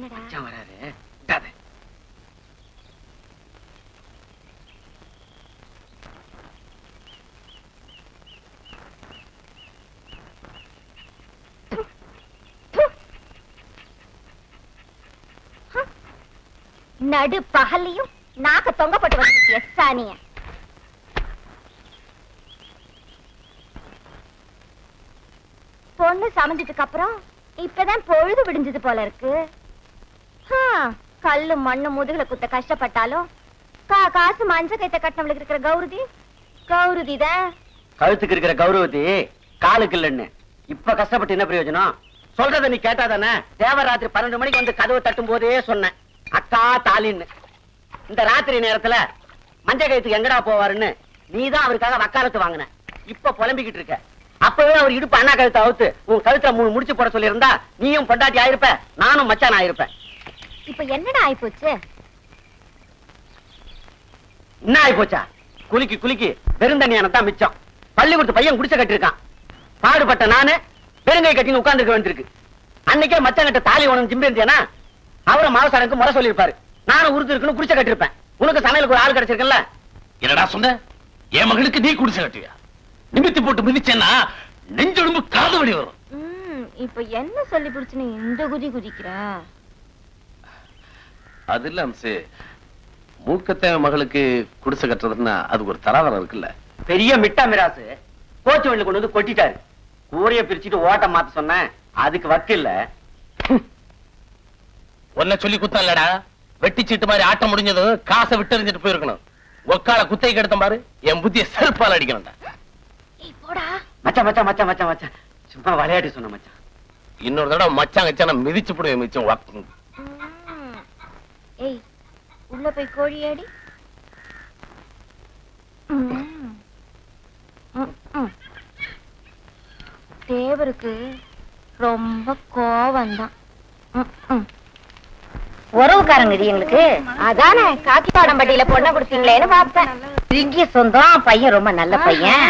மச்சான் வராரு. நடு பகல்லையும் நாக்க தொங்கப்பட்டு வந்து எஸ்ஸானிய பொண்ணு சமைஞ்சதுக்கு அப்புறம் இப்பதான் பொழுது விடிஞ்சது போல இருக்கு. கல்லு மண்ணு முதுகுல குத்த கஷ்டப்பட்டாலும் கா காசு மஞ்ச கைத்த கட்டினவளுக்கு இருக்கிற கௌரதி கௌருதி தான். கழுத்துக்கு இருக்கிற கௌரவதி காலுக்கு இல்லைன்னு. இப்ப கஷ்டப்பட்டு என்ன பிரயோஜனம்? சொல்றத நீ கேட்டாதானே? தேவராத்திரி பன்னெண்டு மணிக்கு வந்து கதவு தட்டும் போதே சொன்னேன். அக்கா தாலின்னு. இந்த ராத்திரி நேரத்துல மஞ்ச கழுத்துக்கு எங்கடா போவாருன்னு நீதான் அவருக்காக வக்காலத்து வாங்கின. இப்ப புலம்பிக்கிட்டு இருக்க. அப்பவே அவர் இடுப்பு அண்ணா கழுத்தை அவுத்து உன் கழுத்துல மூணு முடிச்சு போட சொல்லியிருந்தா நீயும் பொண்டாட்டி ஆயிருப்ப நானும் மச்சான் ஆயிருப்பேன் இப்ப என்னடா ஆயிப்போச்சு? என்ன ஆயி போச்சா குலுக்கி குலுக்கி. பெருந்தண்ணியான தான் மிச்சம் பள்ளிக்கூடத்து பையன் குடிச்ச கட்டிருக்கான் பாடுபட்ட நானு பெருங்கை கட்டின்னு உட்கார்ந்துருக்க வேண்டியிருக்கு. அன்னைக்கே மச்சாங்கிட்ட தாலி உனக்கு ஜிம்பி இருந்தேனா அவரை மாவசாரனுக்கு முறை சொல்லியிருப்பாரு. நானும் உருது இருக்குன்னு குடிச்ச கட்டிருப்பேன் உனக்கு சமையலுக்கு ஒரு ஆள் கிடைச்சிருக்கல என்னடா சொன்ன? என் மகளுக்கு நீ குடிசை கட்டுவியா? நிமித்தி போட்டு மிதிச்சேன்னா நெஞ்சொடும்பு காது வலி வரும். ம், இப்ப என்ன சொல்லி பிடிச்சுன்னு இந்த குதி குதிக்கிற? அது இல்ல அம்சு. மூக்கத்தேவ மகளுக்கு குடிசை கட்டுறதுன்னா அதுக்கு ஒரு தராதரம் இருக்குல்ல. பெரிய மிட்டா மிராசு. கோச்சு வண்டில கொண்டு வந்து கொட்டிட்டாரு. கூரைய பிரிச்சுட்டு ஓட்ட மாத்த சொன்னேன். அதுக்கு வக்கு இல்ல. உன்னை சொல்லி குத்தம் இல்லடா வெட்டி சீட்டு மாதிரி ஆட்டம் முடிஞ்சதும் காசை விட்டு எறிஞ்சிட்டு போயிருக்கணும். ஒக்கால குத்தை கெடுத்த பாரு. என் புத்திய செருப்பால் அடிக்கணும்டா. மச்சான் மச்சான் மச்சான் மச்சான் மச்சான். சும்மா விளையாட்டு சொன்ன மச்சான். இன்னொரு தடவை மச்சான் கச்சான மிதிச்சு போடுவேன் மிச்சம். ஏய் உள்ள போய் கோழி ஆடி ம். ம், ம். தேவருக்கு ரொம்ப கோவம்தான். ம், ம். உறவுக்காரங்க எங்களுக்கு. அதானே காக்கிப்பாடம்பட்டியில பொண்ணை கொடுத்தீங்களேன்னு பார்த்தேன். இங்கிய சொந்தம் பையன் ரொம்ப நல்ல பையன்.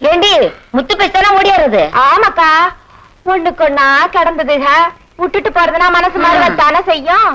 ஏண்டி முத்து பேசானா ஓடியாருது. ஆமாக்கா ஒண்ணுக்கு ஒண்ணா கிடந்ததுக. விட்டுட்டு போறதுனா மனசு மாறுவத்தானே செய்யும்.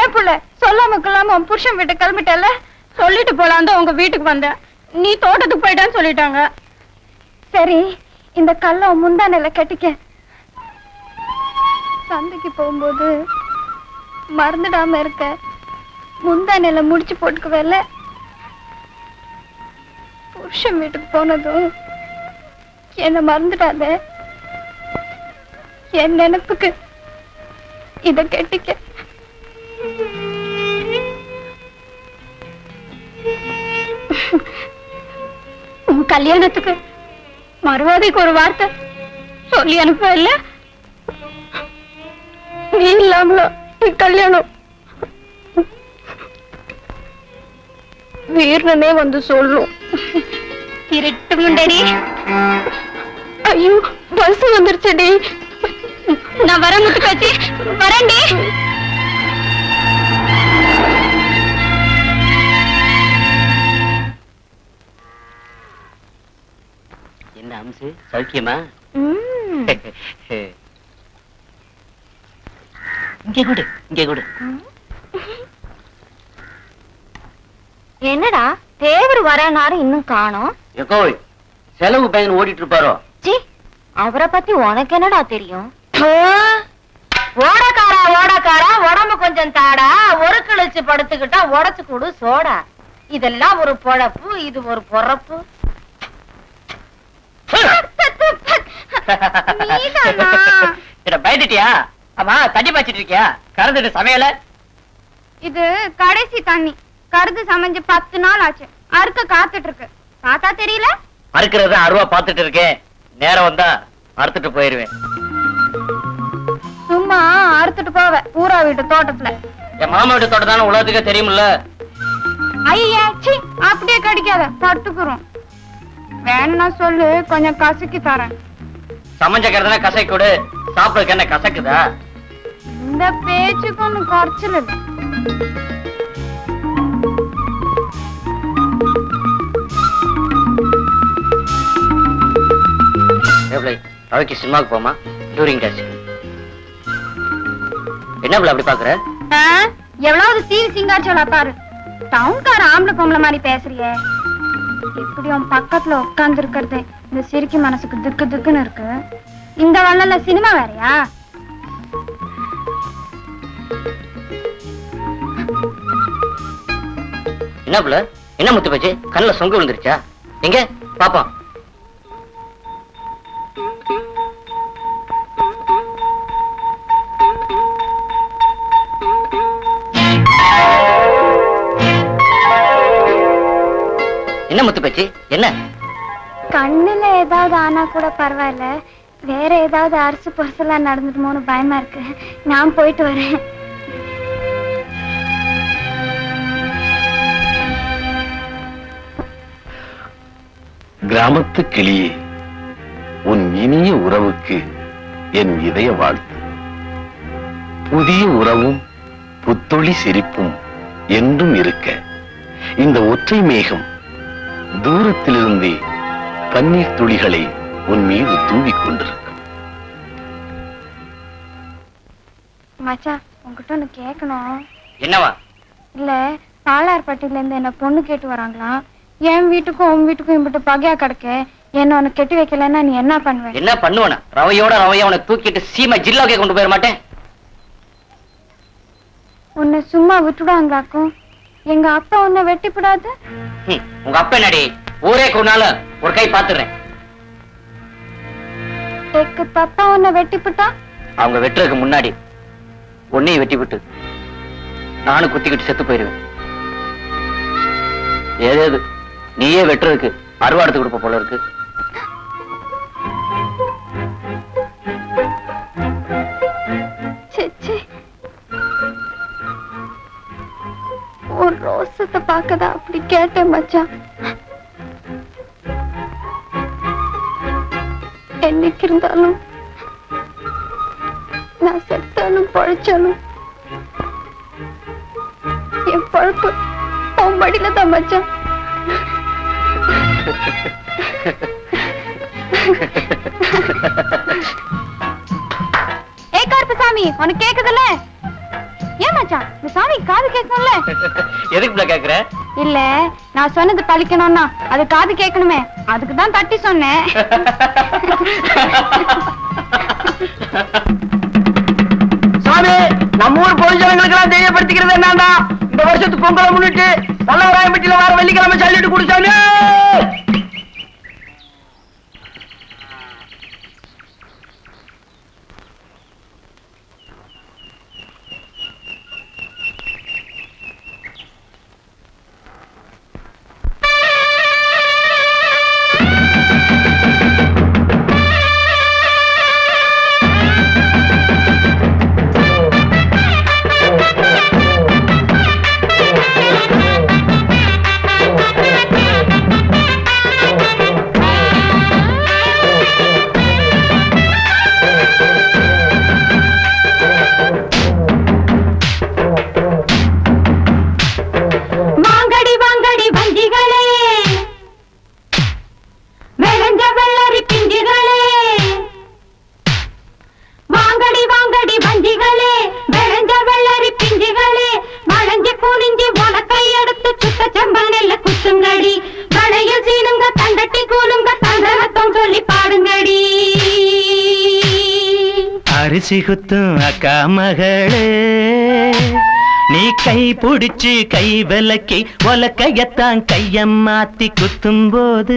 ஏன் புள்ள சொல்லாம கொள்ளாம உன் புருஷன் வீட்டு கிளம்பிட்டல சொல்லிட்டு போலாம் தான் உங்க வீட்டுக்கு வந்தேன். நீ தோட்டத்துக்கு போயிட்டான்னு சொல்லிட்டாங்க. சரி இந்த கல்ல முந்தானையில கட்டிக்க. சந்தைக்கு போகும்போது மறந்துடாம இருக்க. முந்தானையில முடிச்சு போட்டுக்குவேல புருஷன் வீட்டுக்கு போனதும் என்ன மறந்துடாத. என் நினைப்புக்கு இத கெட்டிக்க. உன் கல்யாணத்துக்கு மறுவாதைக்கு ஒரு வார்த்தை சொல்லி அனுப்ப இல்ல நீ இல்லாமல கல்யாணம்? வீரனே வந்து சொல்லும். இருட்டு முண்டடி ஐயோ பஸ் வந்துருச்சுடி. நான் வர முத்துக்காச்சி வரேன்டி. என்ன அம்சு? சௌக்கியமா. இங்கே கூடு இங்கே கூடு. என்னடா? தேவர் வரனாரு இன்னும் காணோம். செலவு பையன் ஓடிட்டு இருப்பாரோ? சி அவரை பத்தி உனக்கு என்னடா தெரியும்? ஓடக்காரா ஓடக்காரா உடம்பு கொஞ்சம் தாடா. ஒரு கிழிச்சு படுத்துக்கிட்டா உடச்சு கொடு சோடா. இதெல்லாம் ஒரு பொழப்பு இது ஒரு பொறப்பு. பயந்துட்டியா? ஆமா தண்ணி பாய்ச்சிட்டு இருக்கியா? கறந்துட்டு சமையல? இது கடைசி தண்ணி. கருது சமைஞ்சு பத்து நாள் ஆச்சு. அறுக்க காத்துட்டு இருக்கு தாத்தா தெரியல? அறுக்கிறது அருவா பாத்துட்டு இருக்கேன். நேரம் வந்தா அறுத்துட்டு போயிருவேன். சும்மா அறுத்துட்டு போவ. ஊரா வீட்டு தோட்டத்துல. என் மாமா வீட்டு தோட்டம் தானே உலகத்துக்கே தெரியுமில்ல ஐயா சி அப்படியே கடிக்காத. பட்டுக்குறோம் வேணும்னா சொல்லு கொஞ்சம் கசக்கி தரேன். சமைஞ்ச கறதுனா கசை கொடு சாப்பிடுறதுக்கு என்ன கசக்குதா? இந்த பேச்சுக்கு ஒன்னும் குறைச்சல் அவைக்கு சினிமாவுக்கு போமா டூரிங் டேஸ் என்ன அப்படி பாக்குற? எவ்வளவு சீரி சிங்காச்சோலா பாரு. டவுன்கார ஆம்பளை பொம்பளை மாதிரி பேசுறியே. இப்படி உன் பக்கத்துல உட்கார்ந்து இருக்கிறது இந்த சிரிக்கி மனசுக்கு திக்கு திக்குன்னு இருக்கு. இந்த வள்ளல சினிமா வேறயா? என்ன பிள்ளை? என்ன முத்து போச்சு? கண்ணுல சொங்க விழுந்துருச்சா? எங்க? பாப்போம். என்ன முத்து பேச்சு? என்ன? கண்ணுல ஏதாவது ஆனா கூட பரவாயில்ல. வேற ஏதாவது அரசு பரிசெல்லாம் நடந்துட்டுமோன்னு பயமா இருக்கு. நான் போயிட்டு வரேன். கிராமத்து கிளியே உன் இனிய உறவுக்கு என் இதய வாழ்த்து. புதிய உறவும் புத்தொளி சிரிப்பும் என்றும் இருக்க இந்த ஒற்றை மேகம் தூரத்திலிருந்தே கண்ணீர் துளிகளை உன் மீது தூவிக் கொண்டிருக்கும். மச்சான் உன்கிட்ட ஒண்ணு கேட்கணும் என்னவா? இல்ல பாலார்பட்டியில இருந்து என்ன பொண்ணு கேட்டு வராங்களாம் என் வீட்டுக்கும் உன் வீட்டுக்கும் இம்பிட்டு பகையா கிடக்க என்ன உனக்கு கெட்டி வைக்கலன்னா நீ என்ன பண்ணுவ? என்ன பண்ணுவன? ரவையோட ரவைய உனக்கு தூக்கிட்டு சீமை ஜில்லாவுக்கே கொண்டு போயிட மாட்டேன்? உன்னை சும்மா விட்டுடுவாங்களாக்கும்? எங்க அப்பா உன்னை வெட்டிப்படாது. உங்க அப்பா என்னடி? ஊரே கொண்டாலும் ஒரு கை பாத்துறேன். எக்கு பப்பா உன்னை வெட்டிப்புட்டா? அவங்க வெட்டுறதுக்கு முன்னாடி உன்னையும் வெட்டி விட்டு நானும் குத்திக்கிட்டு செத்து போயிருவேன். ஏதேது நீயே வெட்டுறதுக்கு அறுவாடுத்து கொடுப்ப போல இருக்கு. ரோசத்தை பார்க்கதா அப்படி கேட்டேன் மச்சான். என்னைக்கு இருந்தாலும் நான் செத்தாலும் பழைச்சாலும் என் பழப்பு உன் மடியில தான் மச்சான். ஏ கருப்பசாமி உனக்கு கேக்குதுல்ல? ஏன் மச்சான்? இந்த சாமி காது கேட்கணும்ல? எதுக்கு இப்ப கேக்குற? இல்ல நான் சொன்னது பழிக்கணும்னா அது காது கேட்கணுமே. அதுக்கு தான் தட்டி சொன்னேன். சாமி நம்ம ஊர் பொது ஜனங்களுக்கு எல்லாம் தெரியப்படுத்திக்கிறது என்னன்னா இந்த வருஷத்து பொங்கலை முன்னிட்டு பல்லவராயம்பட்டியில வார வெள்ளிக்கிழமை சல்லிட்டு குடிச்சானே அரிசி குத்தும் அக்கா மகளே. நீ கை பிடிச்சு கை விலக்கி ஒலக்கையத்தான் கைய மாத்தி குத்தும் போது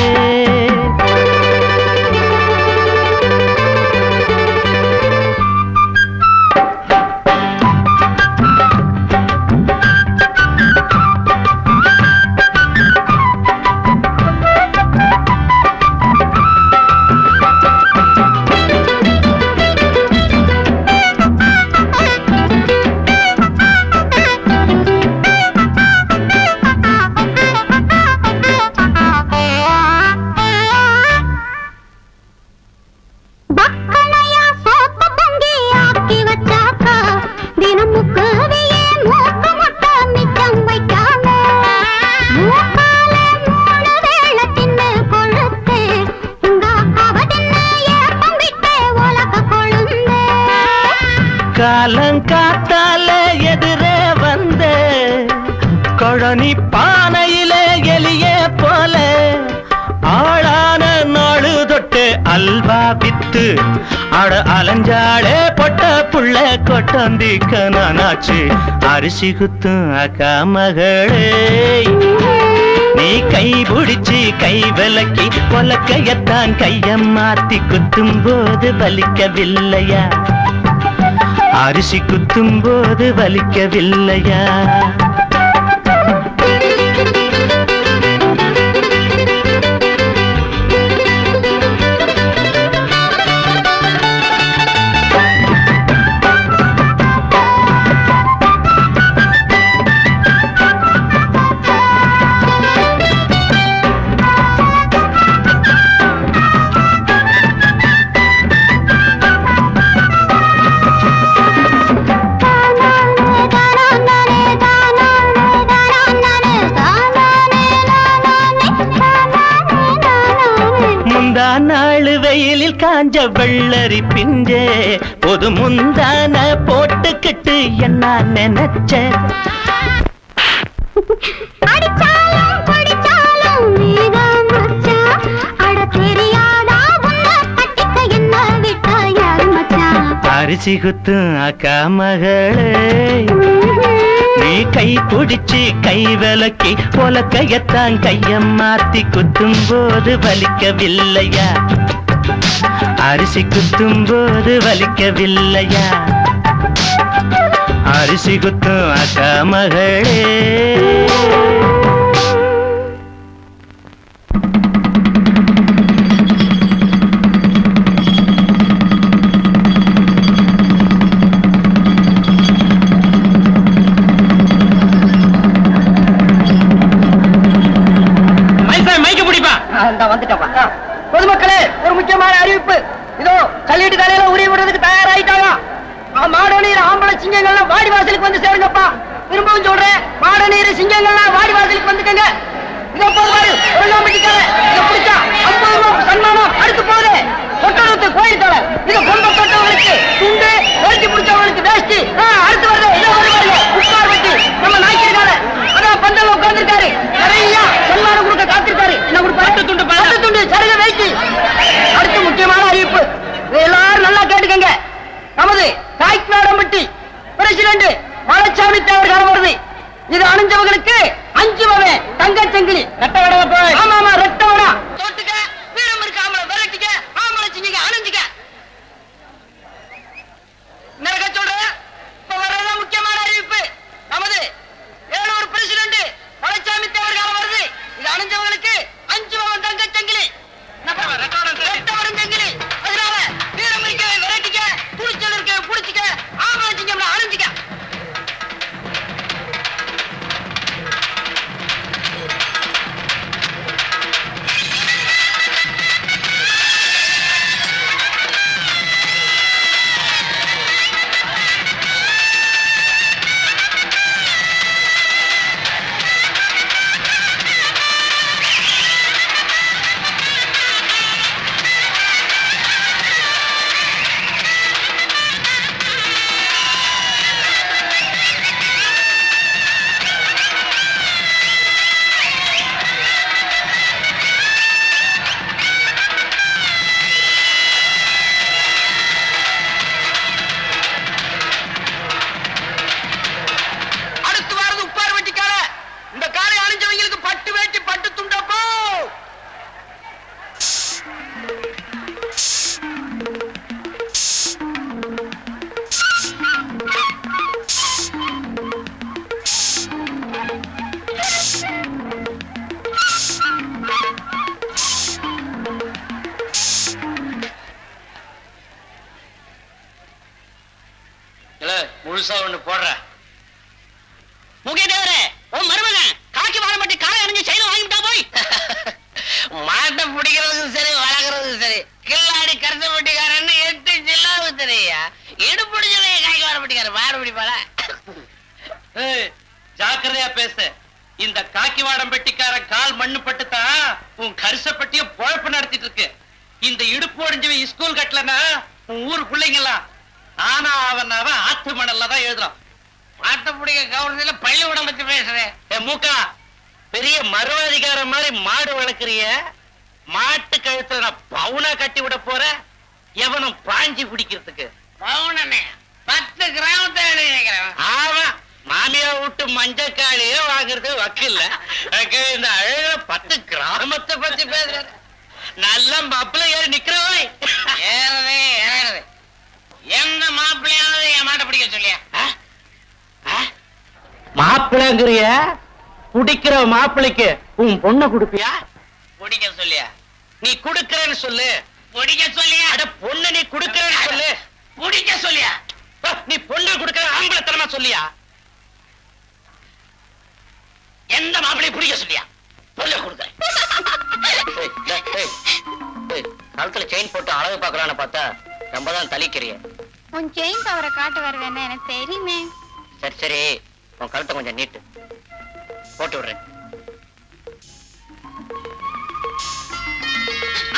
ஆட அலைஞ்சாளே பொட்ட புள்ள கொட்டந்திக்க நானாச்சு. அரிசி குத்தும் அக்கா மகளே. நீ கை பிடிச்சு கை விலக்கி கொலக்கையத்தான் கையம் மாத்தி குத்தும் போது வலிக்கவில்லையா? அரிசி குத்தும் போது வலிக்கவில்லையா? காஞ்ச வெள்ளரி பிஞ்சே பொது முந்தான போட்டுக்கிட்டு என்ன நினைச்ச? அரிசி குத்தும் அக்கா மகளே நீ கை பிடிச்சு கை விலக்கி உலக்கையத்தான் கையம் மாத்தி குத்தும் போது வலிக்கவில்லையா? அரிசி குத்தும் போது வலிக்கவில்லையா? அரிசி குத்தும் அக்கா மகளே. மைக்க பிடிப்பா. அந்த வந்துட்டப்பா பொதுமக்களே ஒரு முக்கியமான அறிவிப்பு. இதோ கல்லிட்டு தலையில உரிய விடுறதுக்கு தயாராயிட்டாங்க. மாடநீர் ஆம்பளை சிங்கங்கள்லாம் வாடி வாசலுக்கு வந்து சேருங்கப்பா. திரும்பவும் சொல்றேன் மாடநீர் சிங்கங்கள்லாம் வாடி வாசலுக்கு வந்துக்கங்க. இதோ போது இதை பிடிச்சா ஐம்பது சன்மானம் அடுத்து போகுது. கொட்டணத்து கோயில் தலை. இது பொம்ப தொட்டவங்களுக்கு துண்டு ஒழிச்சு பிடிச்சவங்களுக்கு வேஷ்டி. ஆ, அடுத்து வருது இதோ வருது உட்கார் வச்சு. நம்ம நாய்க்கிருக்காரு அதான் பந்தல் உட்கார்ந்துருக்காரு. நிறைய சன்மானம் கொடுக்க காத்திருக்காரு. பட்டு துண்டு. பட்டு துண்டு சருக வைத்து. அடுத்து முக்கியமான அறிவிப்பு. எல்லாரும் நல்லா கேட்டுக்கங்க. நமது காய்க்காடம்பட்டி பிரசிடண்ட் வாழச்சாமி தேவர் காலம் வருது இது அணிஞ்சவங்களுக்கு அஞ்சு வகை தங்கச்சங்கிலி ரெட்ட வடவை போய். ஆமா ஆமா ரெட்ட வடா தொட்டுக்க வீரம் இருக்கு ஆம்பளை விரட்டிக்க ஆம்பளை சிங்கிக்க அணிஞ்சுக்க நரக சொல்றேன் இப்ப வர்றதுதான் முக்கியமான அறிவிப்பு நமது ஏழூர் பிரசிடண்ட் பழச்சாமி தேவர் காலம் வருது இது அணிஞ்சவங்களுக்கு அஞ்சு பவன் தங்க சங்கிலி ரெட்டவரம் சங்கிலி முகேதேவரே உன் மருமகன் காக்கி வாரம்பட்டி காலை அணிஞ்சு செயல் வாங்கிட்டா போய்? மாட்டை பிடிக்கிறதுக்கும் சரி வளர்க்கறதுக்கும் சரி. கில்லாடி கருத்தப்பட்டிக்காரன்னு எட்டு ஜில்லாவு தெரியா இடுப்பிடிச்சல காய்க்கு வார பிடிப்பாளா? ஜாக்கிரதையா பேசு. இந்த காக்கி வாடம் பெட்டிக்காரன் கால் மண்ணு பட்டுத்தான் உன் கரிசப்பட்டிய பொழப்பு நடத்திட்டு இருக்கு. இந்த இடுப்பு ஒடிஞ்சவன் ஸ்கூல் கட்டலனா உன் ஊர் பிள்ளைங்கலாம் ஆனா அவன் அவன் ஆத்து மணல்ல தான் எழுதுறான். பிடிக்க கவர்னர்ல பள்ளிக்கூடம் பத்தி பேசுறேன் ஏ மூக்கா பெரிய மர்வாதிகாரம் மாதிரி மாடு வளர்க்கறிய. மாட்டு கழுத்துல நான் பவுனா கட்டி விட போறேன். எவனும் பாஞ்சி பிடிக்கிறதுக்கு பவுனனே பத்து கிராமத்தை எழுதி வைக்கிறேன் ஆமா மாமியா விட்டு மஞ்சக்காளியே வாங்குறது வக்கில்ல. இந்த அழகுல பத்து கிராமத்தை பத்தி பேசுற நல்ல மப்பிள ஏறி நிக்கிறவை ஏறது ஏறது எந்த மாப்பிள்ளையாவது என் மாட்டை பிடிக்க சொல்லியா? மாப்பிளங்கிறிய குடிக்கிற மாப்பிளைக்கு உன் பொண்ணை கொடுப்பியா? பிடிக்க சொல்லியா? நீ குடுக்கறேன்னு சொல்லு. பிடிக்க சொல்லியா? அட பொண்ணு நீ குடுக்கறேன்னு சொல்லு. பிடிக்க சொல்லியா? நீ பொண்ணை குடுக்கற ஆம்பளத்தனமா சொல்லியா? எந்த மாப்பிள்ளையை பிடிக்க சொல்லியா? சொல்ல கொடுக்குறேன். கழுத்துல செயின் போட்டு அழகு பாக்கலான்னு பார்த்தா ரொம்ப தான் தலிக்கிறிய. உன் செயின் தவற காட்டு வருவேன்னு எனக்கு தெரியுமே. சரி சரி. உன் கழுத்தை கொஞ்சம் நீட்டு. போட்டு விடுறேன்.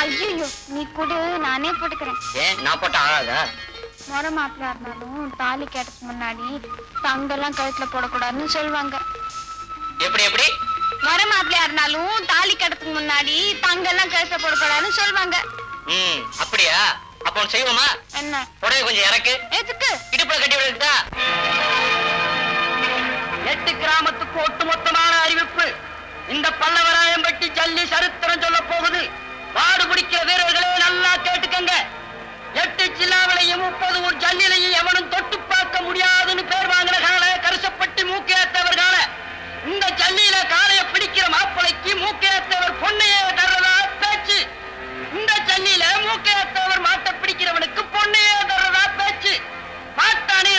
ஐயோ நீ கொடு நானே போட்டுக்கிறேன். ஏன்? நான் போட்ட ஆகாதா? முறை மாப்பிள்ளையா இருந்தாலும் தாலி கேட்டதுக்கு முன்னாடி தங்கெல்லாம் கழுத்துல போடக்கூடாதுன்னு சொல்லுவாங்க. எப்படி எப்படி? முறை மாப்பிள்ளையா இருந்தாலும் தாலி கட்டுறதுக்கு முன்னாடி தங்கெல்லாம் கழுத்துல போடக்கூடாதுன்னு சொல்லுவாங்க. ம் அப்படியா? அப்ப செய்வோமா? என்ன? புடவை கொஞ்சம் இறக்கு. எதுக்கு? இடுப்புல கட்டி விடுதா எட்டு கிராமத்துக்கு ஒட்டுமொத்தமான அறிவிப்பு. இந்த பல்லவராயம்பட்டி ஜல்லி சரித்திரம் சொல்ல போகுது. பாடு பிடிக்கிற வீரர்களே நல்லா கேட்டுக்கங்க. எட்டு ஜில்லாவிலையும் முப்பது ஒரு ஜல்லிலையும் எவனும் தொட்டு பார்க்க முடியாதுன்னு பேர் வாங்கின கால கருசப்பட்டி மூக்கையாத்தவர் இந்த ஜல்லியில காலைய பிடிக்கிற மாப்பிளைக்கு மூக்கையாத்தவர் பொண்ணையே தர்றதா பேச்சு. இந்த ஜல்லியில மூக்கையாத்தவர் மாட்டை பிடிக்கிறவனுக்கு பொண்ணையே தர்றதா பேச்சு. மாட்டானே